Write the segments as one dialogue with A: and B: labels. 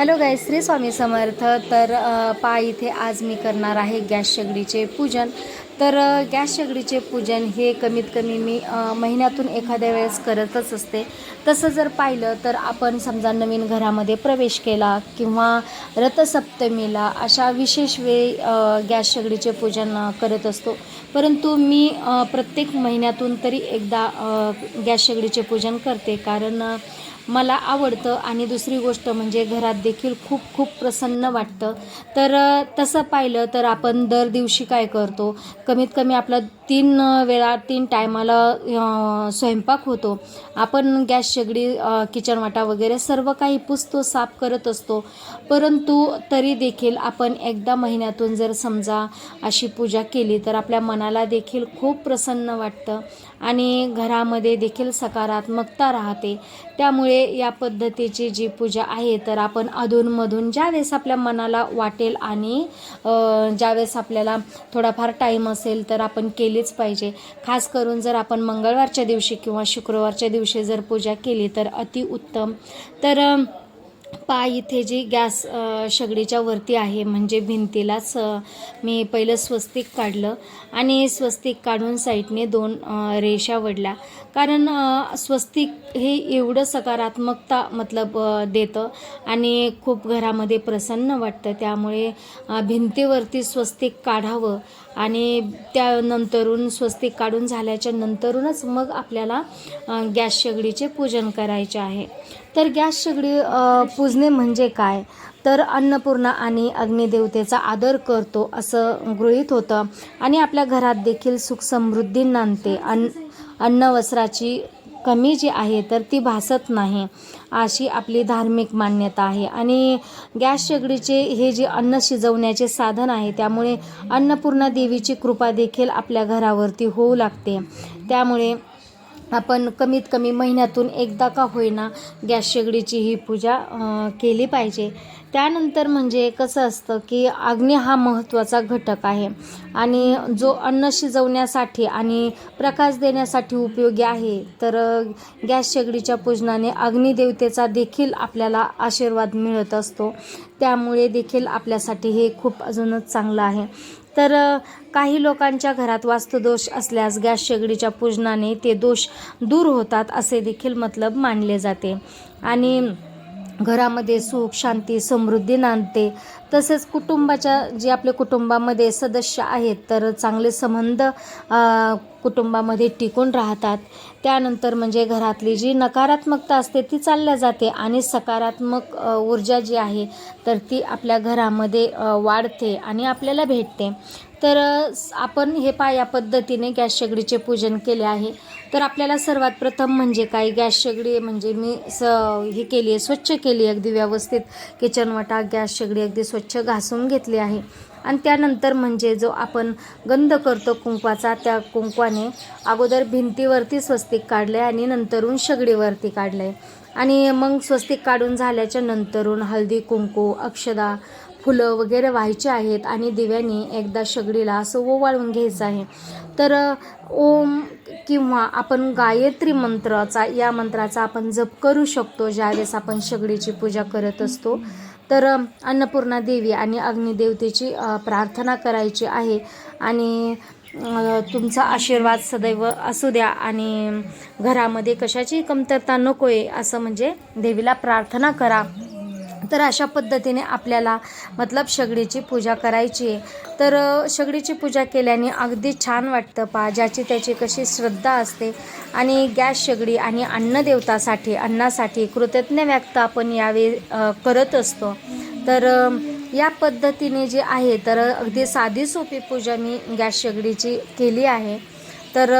A: Hello गाय श्री स्वामी समर्थ. तर पा इथे आज मी करणार आहे गॅस शेगडीचे पूजन. तर गॅस शेगडीचे पूजन हे कमीत कमी मी महिन्यातून एखाद्या वेळेस करतच असते. तसं जर पाहिलं तर आपण समजा नवीन घरामध्ये प्रवेश केला किंवा रथसप्तमीला अशा विशेष वेळी गॅस शेगडीचे पूजन करत असतो. परंतु मी प्रत्येक महिन्यातून तरी एकदा गॅस शेगडीचे पूजन करते. कारण मला आवडतं आणि दुसरी गोष्ट म्हणजे घरात देखील खूप खूप प्रसन्न वाटतं. तर तसं पाहिलं तर आपण दर दिवशी काय करतो? कमीत कमी आपला तीन वेळा तीन टायमाला स्वयंपाक होतो. आपण गॅस शेगडी किचन वाटा वगैरे सर्व काही पुसतो साफ करत असतो. परंतु तरी देखील आपण एकदा महिन्यातून जर समजा अशी पूजा केली तर आपल्या मनाला देखील खूप प्रसन्न वाटतं आणि घरामध्ये देखील सकारात्मकता राहते. त्यामुळे या पद्धतीची जी पूजा आहे तर आपण अधूनमधून ज्यावेळेस आपल्या मनाला वाटेल आणि ज्यावेळेस आपल्याला थोडाफार टाईम असेल तर आपण केलीच पाहिजे. खास करून जर आपण मंगळवारच्या दिवशी किंवा शुक्रवारच्या दिवशी जर पूजा केली तर अतिउत्तम. तर पाय इथे जी गॅस शेगडीच्या वरती आहे म्हणजे भिंतीलाच मी पहिलं स्वस्तिक काढलं आणि स्वस्तिक काढून साईडने दोन रेषा वडल्या. कारण स्वस्तिक हे एवढं सकारात्मकता मतलब देतं आणि खूप घरामध्ये प्रसन्न वाटतं. त्यामुळे भिंतीवरती स्वस्तिक काढावं आणि त्यानंतरून स्वस्तिक काढून झाल्याच्या नंतरूनच मग आपल्याला गॅस शेगडीचे पूजन करायचे आहे. तर गॅस शेगडी पूजणे म्हणजे काय? तर अन्नपूर्णा आणि अग्निदेवतेचा आदर करतो असं गृहीत होतं. आणि आपल्या घरात देखील सुख समृद्धी नांदते. अन्न अन्न वस्त्राची कमी जी आहे तर ती भासत नाही अशी आपली धार्मिक मान्यता आहे. आणि गॅस शेगडीचे हे जे अन्न शिजवण्याचे साधन आहे त्यामुळे अन्नपूर्णा देवीची कृपा देखील आपल्या घरावरती होऊ लागते. त्यामुळे आपण कमीत कमी महिन्यातून एकदा का होईना गॅस शेगडीची ही पूजा केली पाहिजे. त्यानंतर म्हणजे कसं असतं की अग्नी हा महत्त्वाचा घटक आहे. आणि जो अन्न शिजवण्यासाठी आणि प्रकाश देण्यासाठी उपयोगी आहे तर गॅस शेगडीच्या पूजनाने अग्निदेवतेचा देखील आपल्याला आशीर्वाद मिळत असतो. त्यामुळे देखील आपल्यासाठी हे खूप अजूनच चांगलं आहे. तर काही लोकांच्या घरात वास्तुदोष असल्यास गॅस शेगडीच्या पूजनाने ते दोष दूर होतात असे देखील मतलब मानले जाते. आणि घरामध्ये सुख शांती समृद्धी नांदते. तसेच कुटुंबाच्या जे आपल्या कुटुंबामध्ये सदस्य आहेत तर चांगले संबंध कुटुंबामध्ये टिकून राहतात. त्यानंतर म्हणजे घरातली जी नकारात्मकता असते ती चालल्या जाते आणि सकारात्मक ऊर्जा जी आहे तर ती आपल्या घरामध्ये वाढते आणि आपल्याला भेटते. तर आपण हे पा या पद्धतीने गॅस शेगडीचे पूजन केले आहे. तर आपल्याला सर्वात प्रथम म्हणजे काय? गॅस शेगडी म्हणजे मी स हे केली आहे स्वच्छ केली आहे अगदी व्यवस्थित. किचनवटा गॅस शेगडी अगदी स्वच्छ स्वच्छ घासून घेतले आहे. आणि त्यानंतर म्हणजे जो आपण गंध करतो कुंकवाचा त्या कुंकवाने अगोदर भिंतीवरती स्वस्तिक काढलं आहे आणि नंतरून शेगडीवरती काढलं आहे आणि मग स्वस्तिक काढून झाल्याच्या नंतरून हळदी कुंकू अक्षदा फुलं वगैरे व्हायचे आहेत आणि दिव्याने एकदा शेगडीला असं ओवाळून घ्यायचं आहे. तर ओम किंवा आपण गायत्री मंत्राचा या मंत्राचा आपण जप करू शकतो ज्यावेळेस आपण शेगडीची पूजा करत असतो. तर अन्नपूर्णा देवी आणि अग्निदेवतेची प्रार्थना करायची आहे. आणि तुमचा आशीर्वाद सदैव असू द्या आणि घरामध्ये कशाची कमतरता नको आहे असं म्हणजे देवीला प्रार्थना करा. तर अशा पद्धतीने आपल्याला मतलब शेगडीची पूजा करायची आहे. तर शेगडीची पूजा केल्याने अगदी छान वाटतं पा ज्याची त्याची कशी श्रद्धा असते. आणि गॅस शेगडी आणि अन्नदेवतासाठी अन्नासाठी कृतज्ञ व्यक्त आपण यावेळी करत असतो. तर या पद्धतीने जे आहे तर अगदी साधी सोपी पूजा मी गॅस शेगडीची केली आहे. तर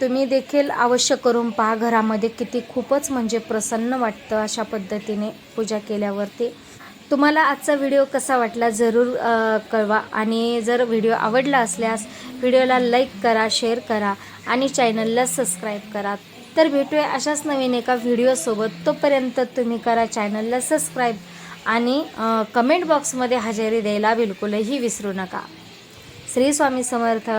A: तुम्ही देखील अवश्य करून पहा घरामध्ये किती खूपच म्हणजे प्रसन्न वाटतं अशा पद्धतीने पूजा केल्यावरती. तुम्हाला आजचा व्हिडिओ कसा वाटला जरूर कळवा आणि जर व्हिडिओ आवडला असल्यास व्हिडिओला लाईक करा शेअर करा आणि चॅनलला सबस्क्राईब करा. तर भेटूया अशाच नवीन एका व्हिडिओसोबत तोपर्यंत तुम्ही करा चॅनलला सबस्क्राईब आणि कमेंट बॉक्समध्ये हजेरी द्यायला बिलकुलही विसरू नका. श्री स्वामी समर्थ.